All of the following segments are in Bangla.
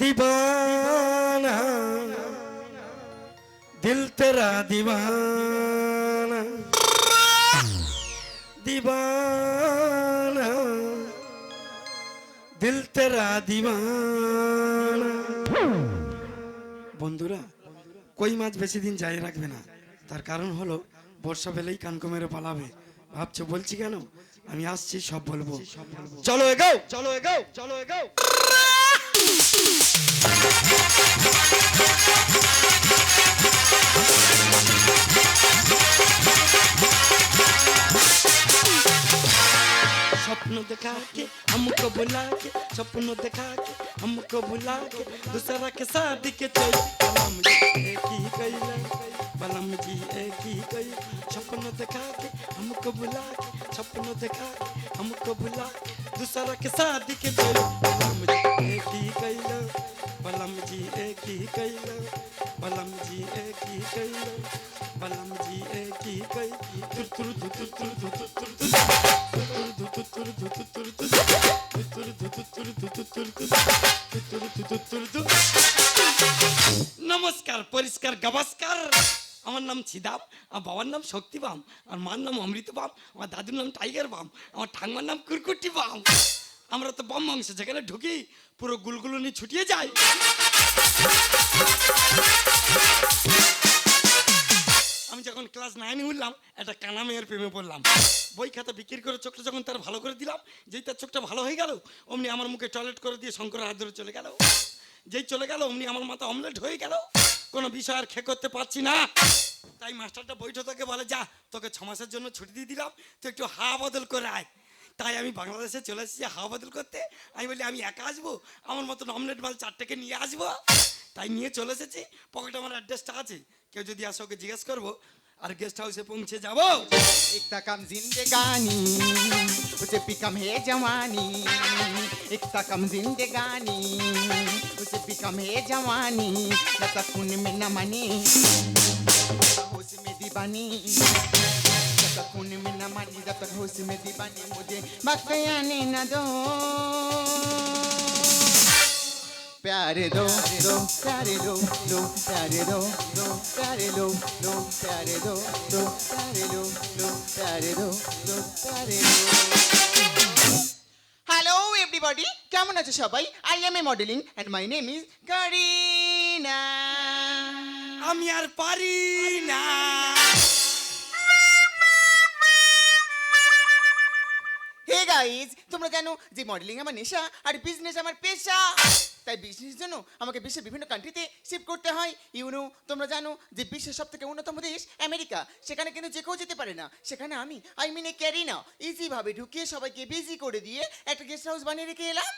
दीवाना दिल तेरा दीवाना दीवाना दिल तेरा दीवाना বন্ধুরা কই মাছ বেশি দিন যাই রাখবে না তার কারণ হলো বর্ষা পেলেই কানকো মেরে পালাবে ভাবছো বলছি কেন আমি আসছি সব বলবো চলো এগাও চলো এগাও চলো এগাও सपनों दिखा के हमको बुला के सपनों दिखा के हमको बुला के दूसरा के शादी के चल बलम जी एक ही कैला बलम जी एक ही कैला सपनों दिखा के हमको बुला के सपनों दिखा के हमको बुला के दूसरा के शादी के बेलो बलम जी एक ही कैलो बलम जी एक ही कैलो बलम जी एक ही कैलो बलम जी एक ही कै तुर तुर धु तुर तुर धु तुर तुर तुर तुर धु तुर धु तुर तुर तुर तुर धु तुर तुर धु तुर तुर तुर तुर धु तुर तुर नमस्कार परिष्कार गवास्कार আমার নাম ছিদাম, আমার বাবার নাম শক্তি বাম আর মার নাম অমৃত বাম আমার দাদুর নাম টাইগার বাম আমার ঠাংমার নাম কুরকুটি বাম আমরা তো বাম মাংস যেখানে ঢুকি, পুরো গুলগুলো নিয়ে ছুটিয়ে যায়। আমি যখন ক্লাস নাইনে উঠলাম, একটা কানা মেয়ের প্রেমে পড়লাম। বই খাতা বিক্রি করে চোখটা যখন তার ভালো করে দিলাম, যেই তার চোখটা ভালো হয়ে গেল, অমনি আমার মুখে টয়লেট করে দিয়ে শঙ্কর হাত ধরে চলে গেল। যেই চলে গেল, অমনি আমার মাথা অমলেট হয়ে গেল। কোনো বিষয় আর খে করতে পারছি না। তাই মাস্টারটা বৈঠক থেকে বলে, যা, তোকে ছ মাসের জন্য ছুটি দিয়ে দিলাম তো একটু হাওয়া বদল করে আয়। তাই আমি বাংলাদেশে চলে এসেছি হাওয়া বদল করতে। আমি বলি, আমি একা আসব? আমার মতো অমলেট মাল চারটাকে নিয়ে আসব? তাই নিয়ে চলে এসেছি। পকেটে আমার অ্যাড্রেসটা আছে। কেউ যদি আসে ওকে জিজ্ঞেস করব আর গেস্ট হাউসে পৌঁছে যাবো एक कम जिंदगानी उसे भी कम है जवानी एक कम जिंदगानी उसे भी कम है जवानी न खून में न मनी होश में दीवानी जब तक खून में न मनी जब तक होश में दीवानी मुझे वक्त आने न दो प्यारे दो दो प्यारे दो दो प्यारे दो दो प्यारे दो दो प्यारे दो दो प्यारे दो दो प्यारे दो दो प्यारे दो হ্যালো এভরিবডি কেমন আছো সবাই I am a modeling and my name is Kareena আমি আর পারি না হে গাইজ তোমরা জানো যে মডেলিং আমার নেশা আর বিজনেস আমার পেশা তাই বিজনেসের জন্য আমাকে বিশ্বের বিভিন্ন কান্ট্রিতে শিফট করতে হয়। ইউনো তোমরা জানো যে বিশ্বের সব থেকে অন্যতম দেশ আমেরিকা। সেখানে কিন্তু যে কেউ যেতে পারে না। সেখানে আমি আই মিনে ক্যারি না ইজিভাবে ঢুকিয়ে সবাইকে বিজি করে দিয়ে একটা গেস্ট হাউস বানিয়ে রেখে এলাম।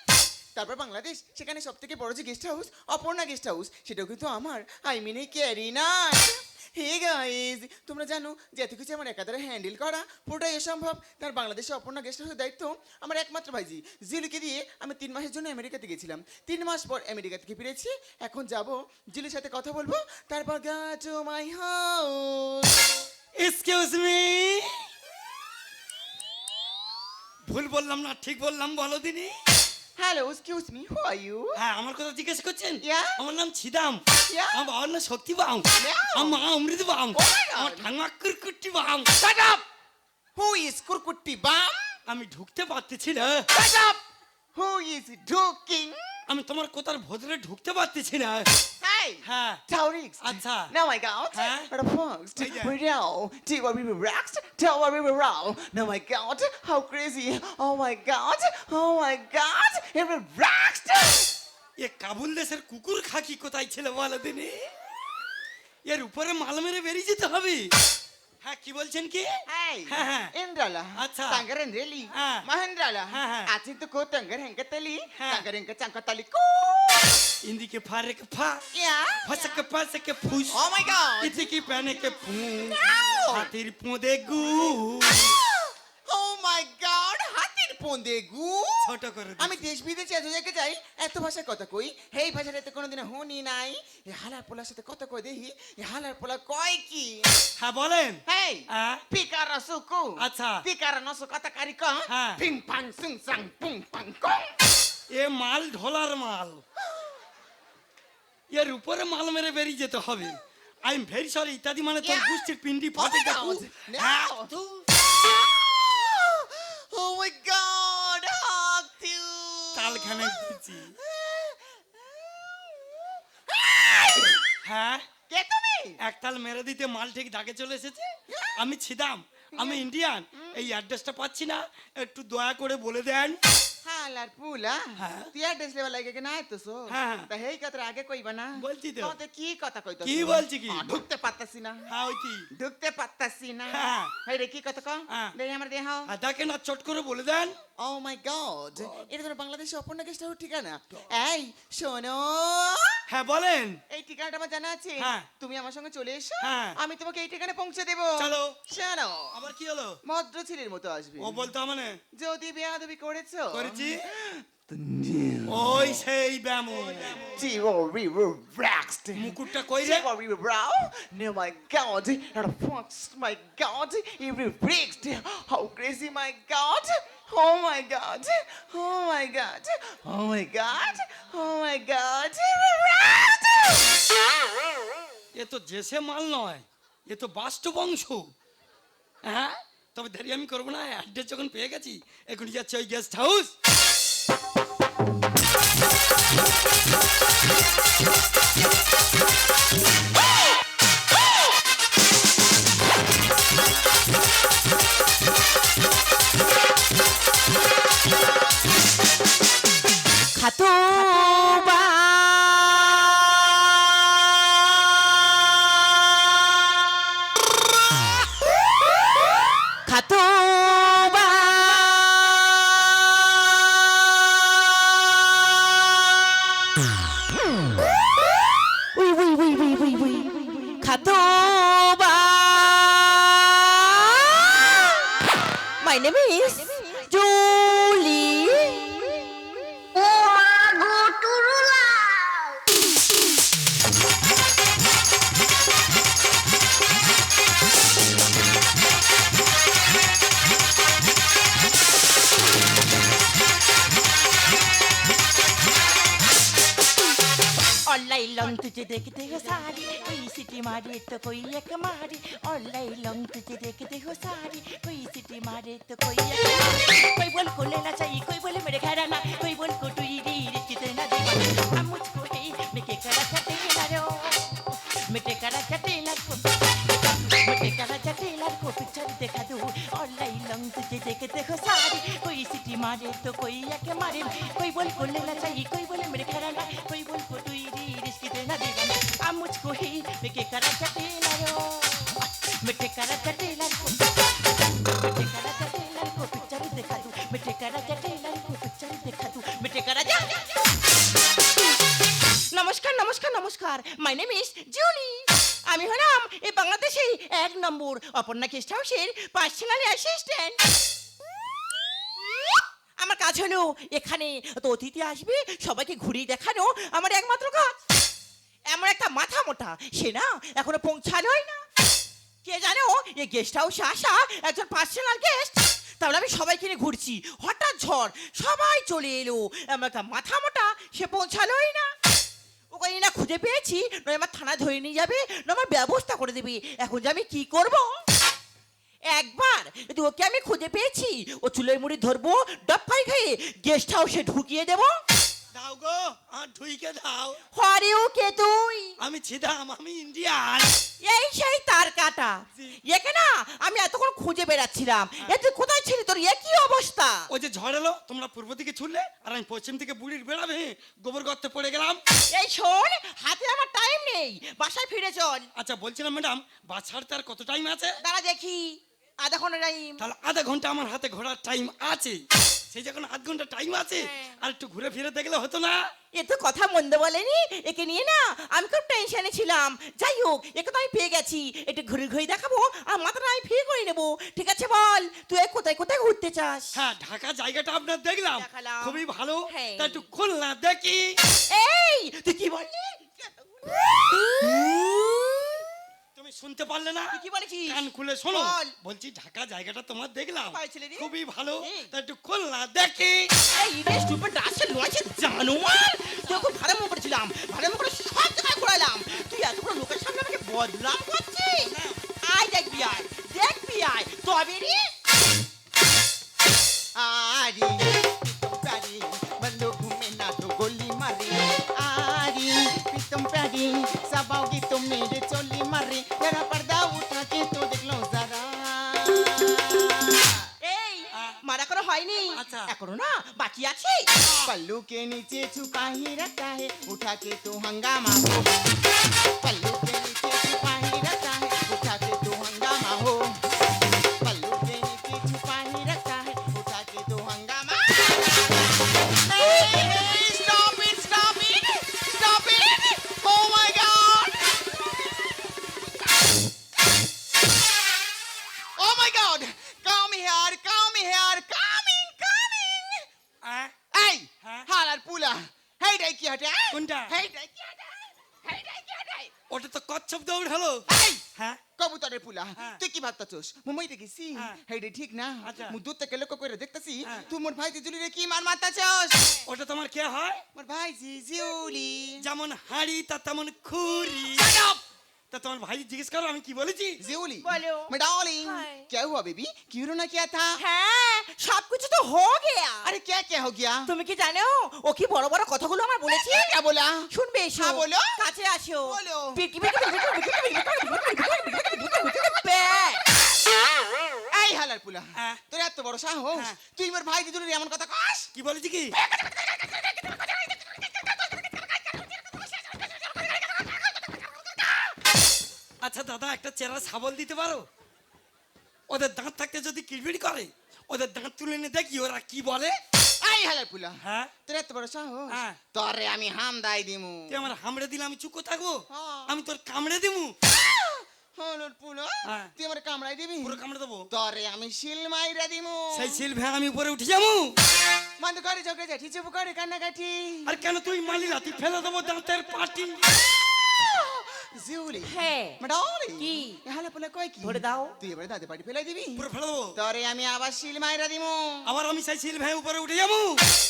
তারপর বাংলাদেশ, সেখানে সব থেকে বড় যে guest house Aparna guest house সেটাও কিন্তু আমার আই মিনে ক্যারি না গাইজ তোমরা জানো যে এত কিছু আমার একাধারে হ্যান্ডেল করা পুরোটাই অসম্ভব। তার বাংলাদেশে অপর্ণা গেস্ট হাউসের দায়িত্ব আমার একমাত্র ভাইজি। জিলুকে দিয়ে আমি তিন মাসের জন্য আমেরিকাতে গেছিলাম। তিন মাস পর আমেরিকা থেকে ফিরেছি, এখন যাব জিলুর সাথে কথা বলব। তারপর গা মাই হাউস এক্সকিউজ মি ভুল বললাম না, ঠিক বললাম বলো দিনি। Hello excuse me who are you হ্যাঁ আমার কথা জিজ্ঞেস করছেন? Yeah. আমার নাম ছিদাম। Yeah. আমার বাবার নাম শক্তি বাম Yeah. আমার মা অমৃত বাম Oh my God. আমার ঠাঙ্গা কুরকুটি বাম শাট আপ হু ইজ কুরকুটি বাম আমি ঢুকতে পারতেছি না। শাট আপ হু ইজ ঢুকিং? আমি তোমার কোথার ভদ্রে ঢুকতে পারতেছি না। হাই হ্যাঁ Taurix. আচ্ছা। Now I got হ্যাঁ? But first, এই যে। we know. Do what we were raxed, tell what we were raw. Now my God, how crazy. Oh my God, oh my God, it was raxed. এ কাবুল দেশের কুকুর খাকি কোথায় ছিল বলো দিনি এর উপরে মাল মেরে বেরিয়ে যেতে হবে হ্যাঁ কি বলছেন কি Hey, হ্যাঁ হ্যাঁ Indrala, আচ্ছা। Tangaran Reli, হ্যাঁ। Mahendrala, হ্যাঁ, হ্যাঁ। Atin to ko Tangar ಇಂದಿಗೆ ಫಾರಕ್ಕೆ ಫಾ ಹೊಸಕ್ಕೆ ಪಾಸಕ್ಕೆ ಫೂಸ್ ಓ ಮೈ ಗಾಡ್ ಇದಕ್ಕೆ ಪ್ಯಾನಕ್ಕೆ ಫೂ ಹಾತಿರ್ ಪೂದೆ ಗು ও মাই গড হাতির পোঁদে গু ছোট করে আমি দেশ বিদেশে এত জায়গায় যাই এত ভাষা কথা কই। হেই ভাষাটা তো কোনোদিন হনি নাই। এ হালার পোলার সাথে কথা কই দেখি এ হালার পোলা কয় কি? হ্যাঁ বলেন। হেই পিকার সুকু। আচ্ছা। পিকার নসু কথা কারি ক পিং পাং সুং সাং পুং পাং কং। এ মাল ঢোলার মাল। এর উপরে মাল মেরে বেরিয়ে যেতে হবে। আই এম ভেরি সরি ইত্যাদি মানে তোর. গুষ্টির পিন্ডি ফাটে my দেখু God. No. হ্যাঁ, তো Oh my god, তালখানে দিচ্ছি হ্যাঁ? কে তুমি? একতাল মেরে দিতে মাল ঠিক দাগে চলে এসেছে। আমি ছিদাম আমি ইন্ডিয়ান। এই অ্যাড্রেসটা পাচ্ছি না। একটু দয়া করে বলে দেন। হালার পুলা হ্যাঁ। তুই অ্যাড্রেস লেবা লাগে কি না তো সো। তা হেই কথা আগে কইবা না বলছি তো। তোমাতে কি কথা কইতো কি বলছি কি? ঢুকতে পারতাছি না হ্যাঁ ওই কি ঢুকতে পারতাছি না হ্যাঁ। হেই রে কি কথা ক হ্যাঁ। দেই আমার দেহ আর দেখেন আর চট করে বলে দেন ও মাই গড এটা তো বাংলাদেশে অপর্ণা গেস্ট হাউস ঠিকানা? এই শোনো। হ্যাঁ বলেন। এই ঠিকানাটা আমার জানা আছে। হ্যাঁ। তুমি আমার সঙ্গে চলে এসো। হ্যাঁ। আমি তোমাকে এই ঠিকানায় পৌঁছে দেবো। চলো। শোনো। আবার কি হলো? ভদ্র ছেলের মতো আসবে। ও বলতো মানে যদি বেয়াদবি করেছ। করেছি? ওই সেই ব্যামন। জি ও রি রিল্যাক্সড মুকুটটা কইলে জি ও রি ব্রাও নে my god at a Fox my god ই রিফ্লেক্সড how my god oh my god oh my god my god oh my god এ তো জেসে মাল নয় এ তো বাস্তু বংশ। হ্যাঁ? তবে দেরি আমি করব না আড্ডে যখন পেয়ে গেছি এখন যাচ্ছে ওই গেস্ট হাউস খাতো বা খাতো বা উই উই উই উই উই উই খাতো বা My name is Julie. Online long तुझे देखते हो सारी कोई सिटी मारे तो कोई एक मारे ऑनलाइन लॉन्ग तुझे देखते हो सारी कोई सिटी मारे तो कोई एक मारे कोई बोल को लेना चाहिए कोई बोले मेरे घर आना कोई बोल को तू ही रे कितना दीवाना अब मुझको है मैं के करा चटेला रो मैं के करा चटेला को मैं के करा चटेला को पिक्चर देखा दो ऑनलाइन लॉन्ग तुझे देखते हो सारी कोई सिटी मारे तो कोई एक मारे कोई बोल को लेना चाहिए कोई बोले मेरे घर आना कोई बोल को तू ही रे रिश्ते देना दीवाना अब मुझको ही मैं के करा चटेला रो मैं के करा चटेला को मैं के करा चटेला को पिक्चर देखा दो मैं के करा चटेला को पिक्चर देखा दो मैं के करा जा নমস্কার নমস্কার নমস্কার মাই নেম ইজ জুলি আমি হলাম এই বাংলাদেশেই এক নম্বর অপর্ণা গেস্ট হাউসের পার্সোনাল অ্যাসিস্ট্যান্ট আমার কাজ হলো, এখানে তো অতিথি আসবে, সবাইকে ঘুরিয়ে দেখানো আমার একমাত্র কাজ। এমন একটা মাথা মোটা, সে না এখনও পৌঁছানোই না। কে জানো এই গেস্ট হাউসে আসা একজন পার্সোনাল গেস্ট তাহলে আমি সবাইকে নিয়ে ঘুরছি, হঠাৎ ঝড়, সবাই চলে এলো। এমন একটা মাথা মোটা, সে পৌঁছালোই না। ওকে না খুঁজে পেয়েছি, নয় আমার থানা ধরে নিয়ে যাবে না আমার ব্যবস্থা করে দেবে। এখন যে আমি কী করব? একবার। যদি ওকে আমি খুঁজে পেয়েছি। ও চুলের মুড়ি ধরবো ডপ্পাই খেয়ে গেস্ট হাউসে ঢুকিয়ে দেবো। দাও গো আর ঢুইকে দাও। হরে ও কে তুই। আমি ছিদাম আমি ইন্ডিয়ান এই সেই তার কাটা। একে না আমি এতক্ষণ খুঁজে বেড়াচ্ছিলাম। এ তুই কোথায় ছিলি তোর? এ কি অবস্থা? ওই যে ঝড় এলো তোমরা পূর্ব দিকে ছুটলে আর আমি পশ্চিম দিকে বুড়ির বেড়াবে গোবর গর্তে পড়ে গেলাম। এই শোন হাতে আমার টাইম নেই। বাসায় ফিরে চল। আচ্ছা বলছিলাম ম্যাডাম বাস ছাড়তে আর কত টাইম আছে? দাঁড়া দেখি। আধা ঘণ্টা টাইম তাহলে আধা ঘণ্টা আমার হাতে ঘোরার টাইম আছে। সেই যখন আধ ঘণ্টা টাইম আছে হ্যাঁ। আর একটু ঘুরে ফিরে দেখলে হতো না? এ তো কথা মন্দ বলেনি। একে নিয়ে না আমি খুব টেনশনে ছিলাম। যাই হোক একে তো আমি পেয়ে গেছি। একটু ঘুরে ঘুরে দেখাবো আর মাথাটা আমি ফ্রি করে নেব। ঠিক আছে বল তুই কোথায় কোথায় ঘুরতে চাস? হ্যাঁ ঢাকা জায়গাটা আপনার দেখলাম। খুবই ভালো। হ্যাঁ। তা একটু খুলনা দেখি। এই তুই কি বললি? তুমি শুনতে পারলে না? কি বলেছিস? কান খুলে শোনো। বলছি ঢাকা জায়গাটা তোমার দেখলাম। খুবই ভালো। হ্যাঁ। তা একটু খুলনা দেখি। এই রে স্টুপিড আছে লয়েছে জানো মার তোকে ভাড়া মো করেছিলাম। ভাড়া মো করে সব জায়গায় ঘোরালাম। তুই এত বড় লোকের সামনে আমাকে বদনাম করছিস? আয় দেখবি আয় দেখবি আয়। তবে রে। আরে মেরে। अच्छा कोरोना बाकी अच्छी पल्लू के नीचे छुपा ही रखता है उठा के तो हंगामा पल्लू के नीचे छुपा ही रखता হালার হেই ডাই কি হটে কোনটা? হেইটাই কি হটে হেইটাই কি হটে ওটা তো কচ্ছপ দৌড় হলো হ্যাঁ? কবুতরের পুলা। হ্যাঁ। তুই কি ভাবতাছস? মুম্বাই গেছি। হ্যাঁ। হেইডে ঠিক না? আচ্ছা। মু দূর থেকে লক্ষ্য করে দেখতাছি হ্যাঁ। তুই মোর ভাই জিজুলি রে কি মার মারতাছস? ওটা তোমার কে হয়? মোর ভাই জিজুলি যেমন হাড়ি তা তেমন খুরি। তা তোমার ভাই জিজ্ঞেস করো আমি কি বলেছি জিউলি बोलो। मैं डार्लिंग हाय। क्या हुआ बेबी क्यूरो ना क्या হ্যাঁ সব কিছু তো হো গেয়া अरे কে क्या हो गया তুমি কি জানো ও কি বড় বড় কথাগুলো আমার বলেছি কে বলা শুনবে এসো হ্যাঁ, বলো। কাছে আসো বলো। পিকি পিকি পিকি পিকি পিকি এই হালার পুলা হ্যাঁ। তোর এত বড় সাহস হ্যাঁ। তুই আমার ভাই দিদুনের এমন কথা কস কি বলেছি কি আচ্ছা দাদা একটা চেরা শাবল দিতে পারো? ওদের দাঁত থাকতে যদি কিড়বিড় করে ওদের দাঁত তুলে নিয়ে দেখি ওরা কি বলে। এই হালার পুলা হ্যাঁ? তোর এত বড় সাহস? হ্যাঁ। তোরে আমি হাম দাই দিমু। তুই আমার হামড়ে দিলে আমি চুকো থাকব? হ্যাঁ। আমি তোর কামড়ে দিমু? হলুর পুলো। হ্যাঁ। তুই আমার কামড়াই দিবি? পুরো কামড়ে দেবো। তোরে আমি শিল মাইরা দিমু। সেই সিল ভ্যান আমি উপরে উঠে যাব। বন্ধ করে ঝগড়া যাঠি চুপ করে কান্নাকাটি। আর কেন তুই মালিলা তুই ফেলে দেবো দাঁতের পাটি। জিউলি হ্যাঁ মাডালি কি? হালা পুলা কই কি ধরে দাও। তুই এবারে দাদে পাটি ফেলাই দিবি পুরো ফেলে দেবো তোরে আমি আবার শিল মাইরা দিমু আবার আমি সেই সিল ভ্যান উপরে উঠে যাব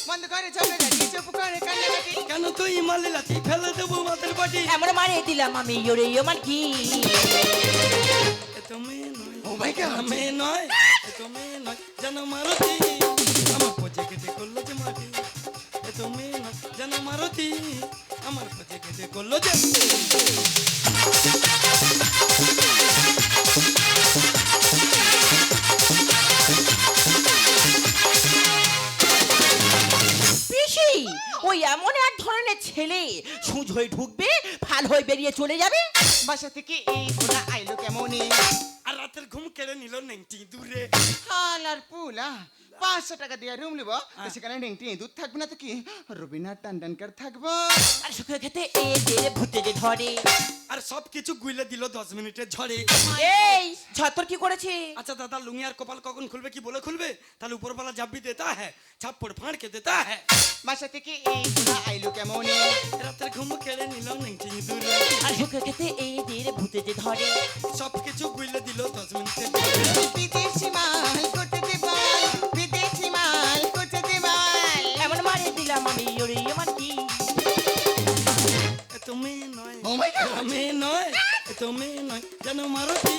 বন্ধ করে ঝগড়া যাঠি চুপ করে কান্নাকাটি কেন তুই মালিলা তুই ফেলে দেবো মাথার পাটি এমন মারে দিলাম আমি ইয়োরে ইয়োমান কি? এ তো নয়। Oh my God! মেয়ে নয়। এ তো নয়। যেন মারতি যেন আমার পচে কেটে করল যে ওই এমন এক ধরনের ছেলে। সুজ হয়ে ঢুকবে ফাল হয়ে বেরিয়ে চলে যাবে। বাসা থেকে এই ফোনা আইলো কেমনে? নিল নেংটি দূরে হালার পুলা পাঁচশো টাকা দিয়ে রুম নিব সেখানে নেংটি দুধ থাকবে না তো কি রবীন্দ্রনাথ টান্ডনকার থাকব আর সুখে খেতে এ দের ভূতে যে ধরে আর সব কিছু গুইলে দিল দশ মিনিটের ঝড়ে এই ছাত্র কি করেছি? আচ্ছা দাদা लुंगी কপাল কখন খুলবে কি বলে খুলবে? তাহলে উপর বলা वाला দেতা भी देता है কে দেতা के বাসা থেকে এই ঘোড়া আইলো কেমনে? रात्र घूम खेले नीलम नहीं আর ঢুকে খেতে এই দের ভূতে যে ধরে। সব কিছু গুইলে দিল দশ মিনিটে বিদেশি মাল করতে দেবাল বিদেশি মাল করতে দেবাল এমন মারে দিলাম আমি ওরে আমার কি? তুমি নয় Oh আমি নয় তুমি নয় যেন মারুতি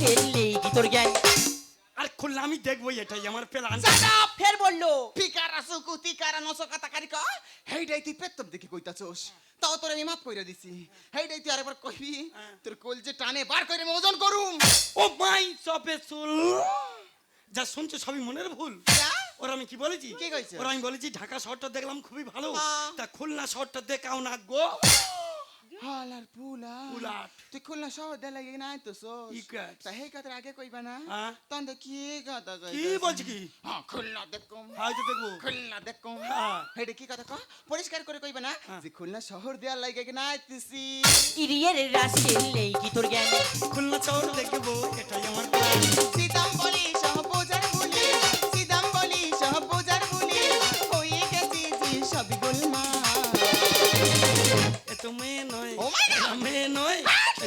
খেললে কি তোর জ্ঞান? আর খুললে আমি দেখব এটাই আমার প্ল্যান! ফের বলল। পিকারা সুকু তিকারা কারিকা হেইডাই তুই পেতম দেখি কইতাছস। তাও তোর আমি মাফ কইরা দিছি। হেইডাই তুই আরেকবার কইবি তোর কোল যে টানে বার করে আমি ওজন করুম। ও মাই সবে সুল যা শুনছো সবই মনের ভুল। যা? ওরা আমি কি বলেছি? কি কইছো? ওরা আমি বলেছি ঢাকা শহরটা দেখলাম খুবই ভালো। হ্যাঁ। তা খুলনা শহরটা দেখাও না গো। হালার পুলা পুলাট। তুই খুলনা শহর দে লাগে না তো ইকাট। তা হেই কথা আগে কইবা না। হ্যাঁ। তখন তো কি কথা কই কি বলছি কি? হ্যাঁ খুলনা দেখুম হয়তো দেখব। খুলনা দেখুম হ্যাঁ। হেডে কি কথা ক? পরিষ্কার করে কইবা না যে খুলনা শহর দেয়ার লাগে না আইতেছি ইরিয়ার রাজ খেললে কি তোর জ্ঞান। খুলনা শহর দেখব এটাই আমার প্ল্যান। সিদাম বলি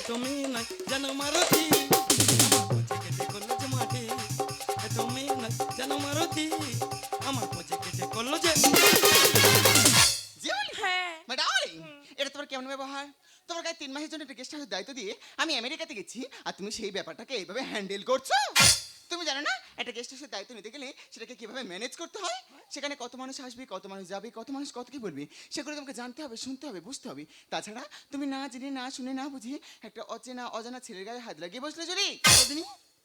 তুমি নাই আমার পচে করল যে মাটি। তুমি নাই যেন আমার পচে কেটে করল যে হ্যাঁ। এটা তোমার কেমন ব্যবহার? তোমার গায়ে তিন মাসের জন্য একটা গেস্ট হাউসের দায়িত্ব দিয়ে আমি আমেরিকাতে গেছি আর তুমি সেই ব্যাপারটাকে এইভাবে হ্যান্ডেল করছ? তুমি জানো না? একটা গেস্ট হাউসের দায়িত্ব নিতে গেলে সেটাকে কীভাবে ম্যানেজ করতে হয়? সেখানে কত মানুষ আসবে কত মানুষ যাবে কত মানুষ কত কি বলবে? সেগুলো তোমাকে জানতে হবে শুনতে হবে বুঝতে হবে। তাছাড়া তুমি না জেনে না শুনে না বুঝে একটা অচেনা অজানা ছেলের গায়ে হাত লাগিয়ে বসলে যদি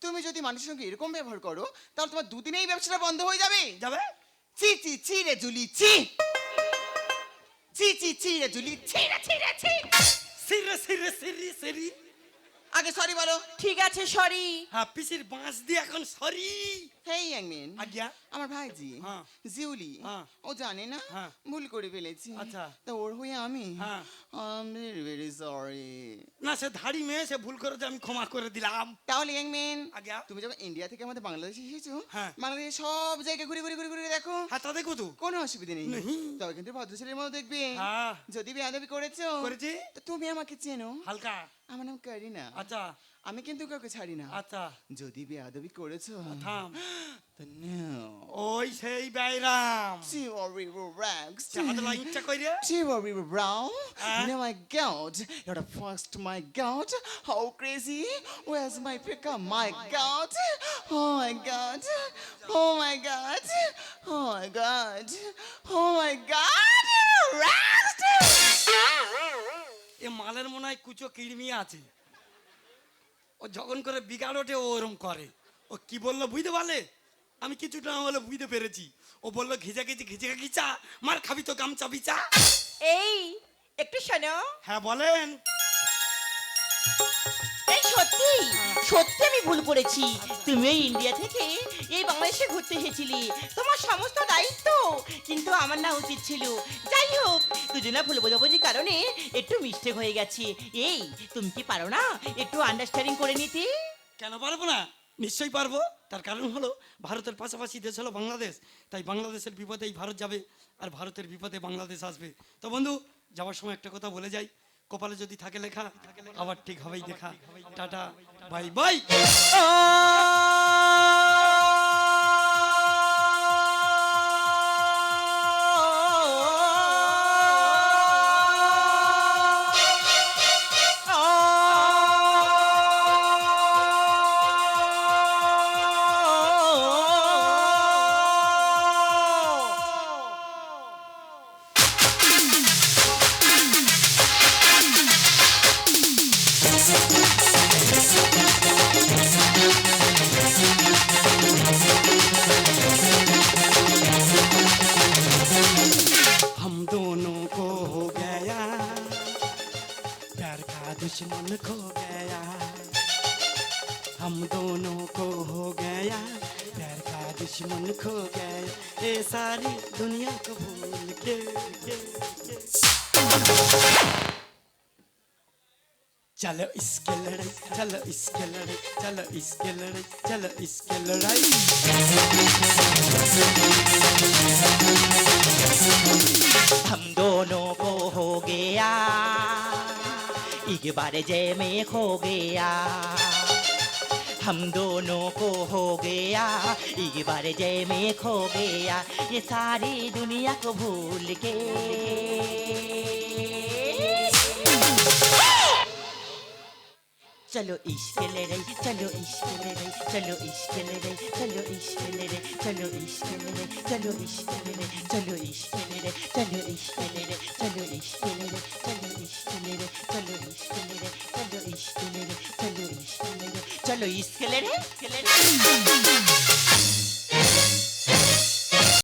তুমি যদি মানুষের সঙ্গে এরকম ব্যবহার করো তাহলে তোমার দুদিনেই ব্যবসাটা বন্ধ হয়ে যাবে। যাবে? চি চি চি রে জুলি চি চি চি চি রে জুলি চি রে চি রে চি সিরে সিরে সিরি সিরি আগে সরি বলো ঠিক আছে সরি হ্যাঁ পিসির বাঁশ দিয়ে এখন সরি হেই ইয়াংমিন আজ্ঞা আমার ভাইজি হ্যাঁ। জিউলি হ্যাঁ। ও জানে না হ্যাঁ। ভুল করে ফেলেছি আচ্ছা। তা ওর হয়ে আমি হ্যাঁ। আমি ভেরি সরি না সে ধাড়ি মেয়ে সে ভুল করেছে আমি ক্ষমা করে দিলাম তাহলে ইয়াংমিন আজ্ঞা তুমি যখন ইন্ডিয়া থেকে আমাদের বাংলাদেশে এসেছ হ্যাঁ। বাংলাদেশে সব জায়গায় ঘুরে ঘুরে ঘুরে ঘুরে দেখো হ্যাঁ তা দেখো তো কোনো অসুবিধা নেই। তবে কিন্তু ভদ্রশালীর মতো দেখবে যদি বেয়াদবি করেছ করেছি। তো তুমি আমাকে চেনো হালকা আমার নাম কারিনা আচ্ছা আমি কিন্তু কাউকে ছাড়ি না আচ্ছা যদি বেয়াদবি করেছো থাম তো no. ওই সেই বাইরাম Chivalry will rags. চাঁদলা ইচ্ছা কইরে Chivalry will brown. Huh? Oh my god, you're the first, my god. How crazy. Where's my pickup? My god. Oh my god. Oh my god. Oh my god. Oh my god. Rags. এ মালের মনে হয় কুচো কিড়মি আছে। ও যখন করে বিগাড় ওঠে ও ওরম করে। ও কি বলল বুঝতে পারলে? আমি কিছুটা না হলে বুঝতে পেরেছি। ও বলল ঘিচা ঘিচি ঘিচে ঘিচা মার খাবি তো গামচা বিচা। এই একটু শোনো। হ্যাঁ বলেন। এই সত্যি আমি ভুল করেছি। তুমি এই ইন্ডিয়া থেকে এই বাংলাদেশে ঘুরতে এসেছিলে। তোমার সমস্ত দায়িত্ব কিন্তু আমার না উচিত ছিল। যাই হোক দুজনা ভুল বোঝাবুঝির কারণে একটু মিস্টেক হয়ে গেছে। এই, তুমি কি পারো না একটু আন্ডারস্ট্যান্ডিং করে নিতে? কেন পারব না? নিশ্চয়ই পারব। তার কারণ হলো, ভারতের পাশাপাশি দেশ হলো বাংলাদেশ। তাই বাংলাদেশের বিপদে এই ভারত যাবে আর ভারতের বিপদে বাংলাদেশ আসবে। তো বন্ধু, যাওয়ার সময় একটা কথা বলে যাই। কপালে যদি থাকে লেখা আবার ঠিক হবেই দেখা। Tata bye bye. दुश्मन खो गया। हम दोनों को हो गया। प्यार का दुश्मन खो गया। ये सारी दुनिया को भूल के। चलो इसके लड़ाई, चलो इसके लड़ाई, चलो इसके लड़ाई, चलो इसके लड़ाई। हम दोनों को हो गया। एक बार जय में खो गया। हम दोनों को हो गया ये बार जय में खो गया। ये सारी दुनिया को भूल के। चलो इश्क लड़ाई चलो इश्क लड़ाई चलो इश्क लड़ाई चलो इश्क लड़ाई चलो इश्क लड़ाई चलो इश्क लड़ाई चलो इश्क लड़ाई चलो इश्क लड़ाई चलो इश्क लड़ाई चलो इश्क लड़ाई चलो इश्क लड़ाई चलो इश्क लड़ाई चलो इश्क लड़ाई चलो इश्क लड़ाई